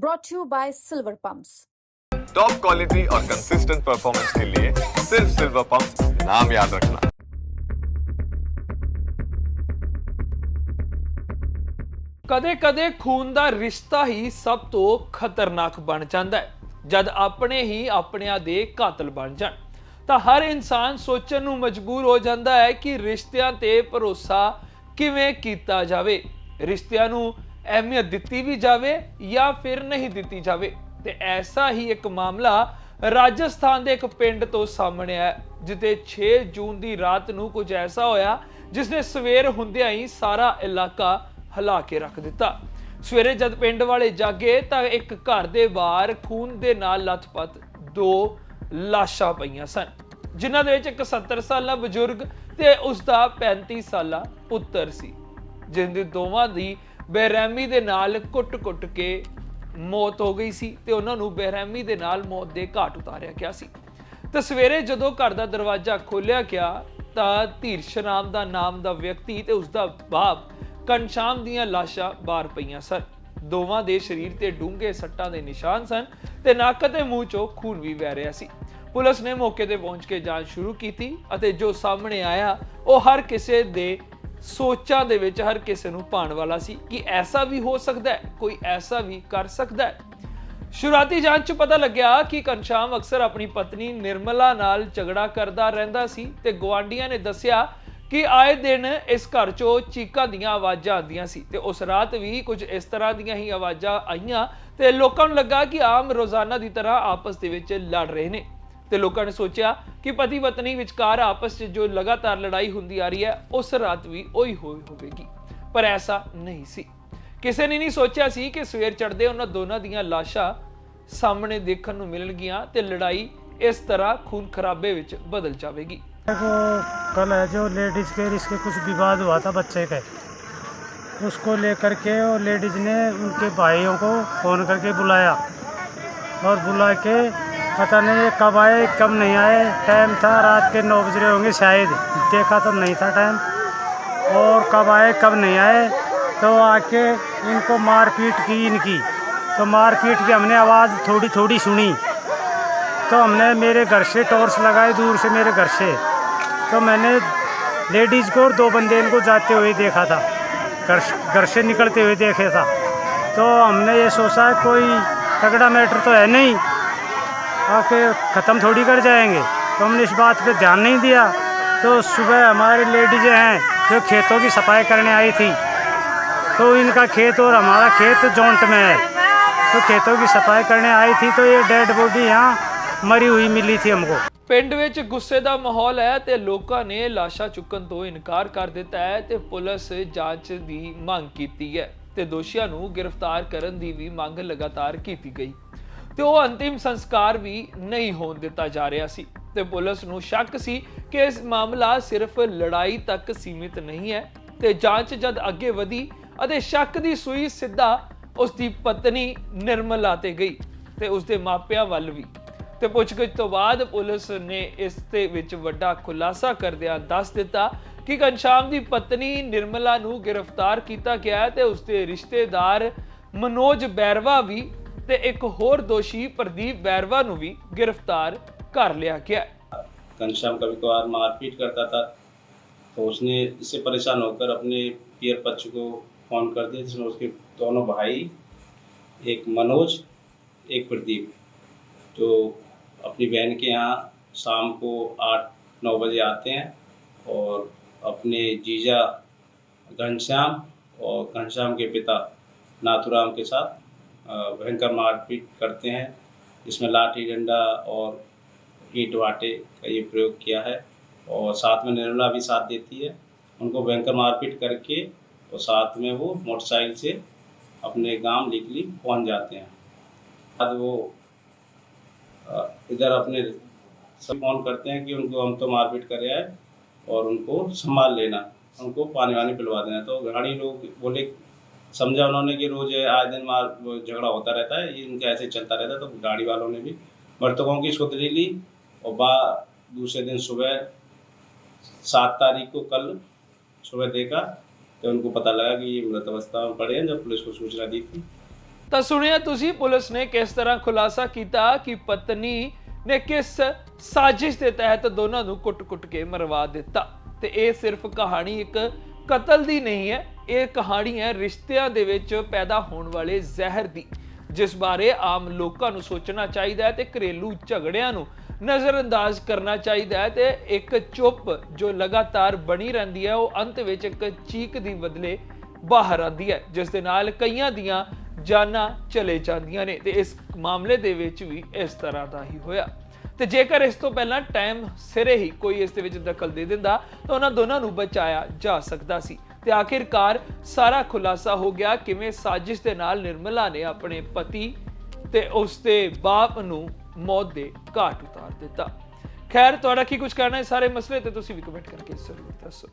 brought to you by Silver Pumps. Top quality और consistent performance के लिए सिर्फ सिल्वर पंप नाम याद रखना ਕਦੇ-ਕਦੇ ਖੂਨ ਦਾ ਰਿਸ਼ਤਾ ਹੀ ਸਭ ਤੋਂ ਖਤਰਨਾਕ ਬਣ ਜਾਂਦਾ ਹੈ ਜਦ ਆਪਣੇ ਹੀ ਆਪਣਿਆਂ ਦੇ ਕਾਤਲ ਬਣ ਜਾਣ ਤਾਂ ਹਰ ਇਨਸਾਨ ਸੋਚਣ ਨੂੰ ਮਜਬੂਰ ਹੋ ਜਾਂਦਾ ਹੈ ਕਿ ਰਿਸ਼ਤਿਆਂ ਤੇ ਭਰੋਸਾ ਕਿਵੇਂ ਕੀਤਾ ਜਾਵੇ ਰਿਸ਼ਤਿਆਂ ਨੂੰ ਅਹਿਮੀਅਤ ਦਿੱਤੀ ਵੀ ਜਾਵੇ ਜਾਂ ਫਿਰ ਨਹੀਂ ਦਿੱਤੀ ਜਾਵੇ। ਤੇ ਐਸਾ ਹੀ ਇੱਕ ਮਾਮਲਾ ਰਾਜਸਥਾਨ ਦੇ ਇੱਕ ਪਿੰਡ ਤੋਂ ਸਾਹਮਣੇ ਆਇਆ, ਜਿੱਥੇ 6 ਜੂਨ ਦੀ ਰਾਤ ਨੂੰ ਕੁਝ ਐਸਾ ਹੋਇਆ ਜਿਸ ਨੇ ਸਵੇਰ ਹੁੰਦਿਆਂ ਹੀ ਸਾਰਾ ਇਲਾਕਾ ਹਿਲਾ ਕੇ ਰੱਖ ਦਿੱਤਾ। ਸਵੇਰੇ ਜਦ ਪਿੰਡ ਵਾਲੇ ਜਾਗੇ ਤਾਂ ਇੱਕ ਘਰ ਦੇ ਬਾਹਰ ਖੂਨ ਦੇ ਨਾਲ ਲੱਥਪੱਥ ਦੋ ਲਾਸ਼ਾਂ ਪਈਆਂ ਸਨ, ਜਿਨ੍ਹਾਂ ਦੇ ਵਿੱਚ ਇੱਕ 70 ਸਾਲਾ ਬਜ਼ੁਰਗ ਤੇ ਉਸ ਦਾ 35 ਸਾਲਾ ਪੁੱਤਰ ਸੀ ਜਿਸ ਦੇ ਦੋਵਾਂ ਦੀ ਬੇਰਹਿਮੀ ਦੇ ਨਾਲ ਕੁੱਟ-ਕੁੱਟ ਕੇ ਮੌਤ ਹੋ ਗਈ ਸੀ ਤੇ ਉਹਨਾਂ ਨੂੰ ਬੇਰਹਿਮੀ ਦੇ ਨਾਲ ਮੌਤ ਦੇ ਘਾਟ ਉਤਾਰਿਆ ਗਿਆ ਸੀ। ਤੇ ਸਵੇਰੇ ਜਦੋਂ ਘਰ ਦਾ ਦਰਵਾਜ਼ਾ ਖੋਲ੍ਹਿਆ ਗਿਆ, ਤਾਂ ਧੀਰ ਸ਼ਰਾਮ ਦਾ ਨਾਮ ਦਾ ਵਿਅਕਤੀ ਤੇ ਉਸ ਦਾ ਬਾਪ ਕਨਸ਼ਾਮ ਦੀਆਂ ਲਾਸ਼ਾਂ ਬਾਹਰ ਪਈਆਂ ਸਨ। ਦੋਵਾਂ ਦੇ ਸਰੀਰ ਤੇ ਡੂੰਘੇ ਸੱਟਾਂ ਦੇ ਨਿਸ਼ਾਨ ਸਨ ਤੇ ਨੱਕ ਤੇ ਮੂੰਹ ਚੋਂ ਖੂਨ ਵੀ ਵਹਿ ਰਿਹਾ ਸੀ। ਪੁਲਿਸ ਨੇ ਮੌਕੇ ਤੇ ਪਹੁੰਚ ਕੇ ਜਾਂਚ ਸ਼ੁਰੂ ਕੀਤੀ ਅਤੇ ਜੋ ਸਾਹਮਣੇ ਆਇਆ, ਉਹ ਹਰ ਕਿਸੇ ਦੇ ਸੋਚਾਂ ਦੇ ਵਿੱਚ ਹਰ ਕਿਸੇ ਨੂੰ ਪਾਣ ਵਾਲਾ ਸੀ ਕਿ ਐਸਾ ਵੀ ਹੋ ਸਕਦਾ ਹੈ, ਕੋਈ ਐਸਾ ਵੀ ਕਰ ਸਕਦਾ ਹੈ। ਸ਼ੁਰੂਆਤੀ ਜਾਂਚ 'ਚ ਪਤਾ ਲੱਗਿਆ ਕਿ ਘਨਸ਼ਾਮ ਅਕਸਰ ਆਪਣੀ ਪਤਨੀ ਨਿਰਮਲਾ ਨਾਲ ਝਗੜਾ ਕਰਦਾ ਰਹਿੰਦਾ ਸੀ ਤੇ ਗਵਾਂਡੀਆਂ ਨੇ ਦੱਸਿਆ ਕਿ ਆਏ ਦਿਨ ਇਸ ਘਰ 'ਚੋਂ ਚੀਕਾਂ ਦੀਆਂ ਆਵਾਜ਼ਾਂ ਆਉਂਦੀਆਂ ਸੀ ਤੇ ਉਸ ਰਾਤ ਵੀ ਕੁਝ ਇਸ ਤਰ੍ਹਾਂ ਦੀਆਂ ਹੀ ਆਵਾਜ਼ਾਂ ਆਈਆਂ ਤੇ ਲੋਕਾਂ ਨੂੰ ਲੱਗਾ ਕਿ ਆਮ ਰੋਜ਼ਾਨਾ ਦੀ ਤਰ੍ਹਾਂ ਆਪਸ ਦੇ ਵਿੱਚ ਲੜ ਰਹੇ ਨੇ। ਤੇ ਲੋਕਾਂ ਨੇ ਸੋਚਿਆ ਕਿ ਪਤੀ ਪਤਨੀ ਵਿਚਕਾਰ ਆਪਸ 'ਚ ਜੋ ਲਗਾਤਾਰ ਲੜਾਈ ਹੁੰਦੀ ਆ ਰਹੀ ਹੈ ਉਸ ਰਾਤ ਵੀ ਉਹੀ ਹੋਈ ਹੋਵੇਗੀ ਪਰ ਐਸਾ ਨਹੀਂ ਸੀ ਕਿਸੇ ਨੇ ਨਹੀਂ ਸੋਚਿਆ ਸੀ ਕਿ ਸਵੇਰ ਚੜ੍ਹਦੇ ਉਹਨਾਂ ਦੋਨਾਂ ਦੀਆਂ ਲਾਸ਼ਾਂ ਸਾਹਮਣੇ ਦੇਖਣ ਨੂੰ ਮਿਲਣਗੀਆਂ ਤੇ ਲੜਾਈ ਇਸ ਤਰ੍ਹਾਂ ਖੂਨ ਖਰਾਬੇ ਵਿੱਚ ਬਦਲ ਜਾਵੇਗੀ को कल है जो लेडीज़ के इसके कुछ विवाद हुआ था बच्चे का उसको लेकर के और लेडीज़ ने उनके भाइयों को फ़ोन करके बुलाया और बुला के पता नहीं ये कब आए, कब नहीं आए। टाइम था, रात के नौ बज रहे होंगे शायद। देखा तो नहीं था टाइम और कब आए, कब नहीं आए तो आके इनको मारपीट की इनकी। तो मारपीट की हमने आवाज़ थोड़ी थोड़ी सुनी। तो हमने मेरे घर से टॉर्च लगाए, दूर से मेरे घर से। तो मैंने लेडीज़ को और दो बंदे इनको जाते हुए देखा था। घर घर से निकलते हुए देखे था। तो हमने ये सोचा, कोई तगड़ा मैटर तो है नहीं। आके ख़त्म थोड़ी कर जाएंगे तो हमने इस बात पे ध्यान नहीं दिया तो सुबह हमारी लेडीज़ें हैं जो खेतों की सफाई करने आई थी तो इनका खेत और हमारा खेत जॉइंट में है तो खेतों की सफाई करने आई थी तो ये डेड बॉडी यहाँ मरी हुई मिली थी हमको ਪਿੰਡ ਵਿੱਚ ਗੁੱਸੇ ਦਾ ਮਾਹੌਲ ਹੈ ਤੇ ਲੋਕਾਂ ਨੇ ਲਾਸ਼ਾਂ ਚੁੱਕਣ ਤੋਂ ਇਨਕਾਰ ਕਰ ਦਿੱਤਾ ਹੈ ਤੇ ਪੁਲਿਸ ਜਾਂਚ ਦੀ ਮੰਗ ਕੀਤੀ ਹੈ ਤੇ ਦੋਸ਼ੀਆਂ ਨੂੰ ਗ੍ਰਿਫਤਾਰ ਕਰਨ ਦੀ ਵੀ ਮੰਗ ਲਗਾਤਾਰ ਕੀਤੀ ਗਈ ਤੇ ਉਹ ਅੰਤਿਮ ਸੰਸਕਾਰ ਵੀ ਨਹੀਂ ਹੋਣ ਦਿੱਤਾ ਜਾ ਰਿਹਾ ਸੀ। ਤੇ ਪੁਲਿਸ ਨੂੰ ਸ਼ੱਕ ਸੀ ਕਿ ਇਸ ਮਾਮਲਾ ਸਿਰਫ ਲੜਾਈ ਤੱਕ ਸੀਮਿਤ ਨਹੀਂ ਹੈ ਤੇ ਜਾਂਚ ਜਦ ਅੱਗੇ ਵਧੀ ਅਤੇ ਸ਼ੱਕ ਦੀ ਸੂਈ ਸਿੱਧਾ ਉਸ ਦੀ ਪਤਨੀ ਨਿਰਮਲਾ ਤੇ ਗਈ ਤੇ ਉਸ ਦੇ ਮਾਪਿਆਂ ਵੱਲ ਵੀ। ਤੇ ਪੁੱਛਗਿੱਛ ਤੋਂ ਬਾਅਦ ਪੁਲਿਸ ਨੇ ਇਸ ਦੇ ਵਿੱਚ ਵੱਡਾ ਖੁਲਾਸਾ ਕਰਦਿਆਂ ਦੱਸ ਦਿੱਤਾ ਕਿ ਘਨਸ਼ਾਮ ਦੀ ਪਤਨੀ ਨਿਰਮਲਾ ਨੂੰ ਗ੍ਰਿਫਤਾਰ ਕੀਤਾ ਗਿਆ ਹੈ ਤੇ ਉਸ ਦੇ ਰਿਸ਼ਤੇਦਾਰ ਮਨੋਜ ਬੈਰਵਾ ਵੀ ਤੇ ਇੱਕ ਹੋਰ ਦੋਸ਼ੀ ਪ੍ਰਦੀਪ ਬੈਰਵਾ ਨੂੰ ਵੀ ਗ੍ਰਿਫਤਾਰ ਕਰ ਲਿਆ ਗਿਆ ਹੈ घनश्याम कभी कभार मारपीट करता था तो उसने इससे परेशान होकर अपने पियर पक्ष को फ़ोन कर दिया जिसमें उसके दोनों भाई एक मनोज एक प्रदीप जो अपनी बहन के यहाँ शाम को आठ नौ बजे आते हैं और अपने जीजा घनश्याम और घनश्याम के पिता नाथुराम के साथ अ, भयंकर मारपीट करते हैं। इसमें लाठी डंडा और ईंट वाटे का ये प्रयोग किया है और साथ में निर्मला भी साथ देती है। उनको भयंकर मारपीट करके और साथ में वो मोटरसाइकिल से अपने गाँव लिकली पहुँच जाते हैं। बाद वो इधर अपने सब फ़ोन करते हैं कि उनको हम तो मारपीट कर रहे हैं और उनको संभाल लेना, उनको पानी वानी पिलवा देना। तो गाड़ी लोग बोले समझा उन्होंने कि रोज आए दिन मार वो झगड़ा होता रहता है ये इनका ऐसे चलता रहता है तो गाड़ी वालों ने भी मृतकों की सुधरी ली और बा दूसरे दिन सुबह सात तारीख को कल सुबह देखा तो उनको पता लगा कि ये मृत अवस्था में पड़े हैं जब पुलिस को सूचना दी थी ਤਾਂ ਸੁਣਿਆ ਤੁਸੀਂ ਪੁਲਿਸ ਨੇ ਕਿਸ ਤਰ੍ਹਾਂ ਖੁਲਾਸਾ ਕੀਤਾ ਕਿ ਪਤਨੀ ਨੇ ਕਿਸ ਸਾਜ਼ਿਸ਼ ਦੇ ਤਹਿਤ ਦੋਨਾਂ ਨੂੰ ਕੁੱਟ-ਕੁੱਟ ਕੇ ਮਰਵਾ ਦਿੱਤਾ ਤੇ ਇਹ ਸਿਰਫ ਕਹਾਣੀ ਇੱਕ ਕਤਲ ਦੀ ਨਹੀਂ ਹੈ ਇਹ ਕਹਾਣੀ ਹੈ ਰਿਸ਼ਤਿਆਂ ਦੇ ਵਿੱਚ ਪੈਦਾ ਹੋਣ ਵਾਲੇ ਜ਼ਹਿਰ ਦੀ, ਜਿਸ ਬਾਰੇ ਆਮ ਲੋਕਾਂ ਨੂੰ ਸੋਚਣਾ ਚਾਹੀਦਾ ਹੈ ਤੇ ਘਰੇਲੂ ਝਗੜਿਆਂ ਨੂੰ ਨਜ਼ਰਅੰਦਾਜ਼ ਕਰਨਾ ਚਾਹੀਦਾ ਹੈ ਤੇ ਇੱਕ ਚੁੱਪ ਜੋ ਲਗਾਤਾਰ ਬਣੀ ਰਹਿੰਦੀ ਹੈ, ਉਹ ਅੰਤ ਵਿੱਚ ਇੱਕ ਚੀਕ ਦੀ ਬਦਲੇ ਬਾਹਰ ਆਉਂਦੀ ਹੈ, ਜਿਸ ਦੇ ਨਾਲ ਕਈਆਂ ਦੀਆਂ ਜਾਨਾਂ ਚਲੇ ਜਾਂਦੀਆਂ ਨੇ ਤੇ ਇਸ ਮਾਮਲੇ ਦੇ ਵਿੱਚ ਵੀ ਇਸ ਤਰ੍ਹਾਂ ਦਾ ਹੀ ਹੋਇਆ। ਤੇ ਜੇਕਰ ਇਸ ਤੋਂ ਪਹਿਲਾਂ ਟਾਈਮ ਸਿਰੇ ਹੀ ਕੋਈ ਇਸ ਦੇ ਵਿੱਚ ਦਖਲ ਦੇ ਦਿੰਦਾ, ਤਾਂ ਉਹਨਾਂ ਦੋਨਾਂ ਨੂੰ ਬਚਾਇਆ ਜਾ ਸਕਦਾ ਸੀ। ਤੇ ਆਖਿਰਕਾਰ ਸਾਰਾ ਖੁਲਾਸਾ ਹੋ ਗਿਆ ਕਿਵੇਂ ਸਾਜ਼ਿਸ਼ ਦੇ ਨਾਲ ਨਿਰਮਲਾ ਨੇ ਆਪਣੇ ਪਤੀ ਤੇ ਉਸ ਦੇ ਬਾਪ ਨੂੰ ਮੌਤ ਦੇ ਘਾਟ ਉਤਾਰ ਦਿੱਤਾ। ਖੈਰ, ਤੁਹਾਡਾ ਕੀ ਕੁਝ ਕਰਨਾ ਹੈ? ਸਾਰੇ ਮਸਲੇ ਤੇ ਤੁਸੀਂ ਵੀ ਕਮੈਂਟ ਕਰਕੇ ਜ਼ਰੂਰ ਦੱਸੋ।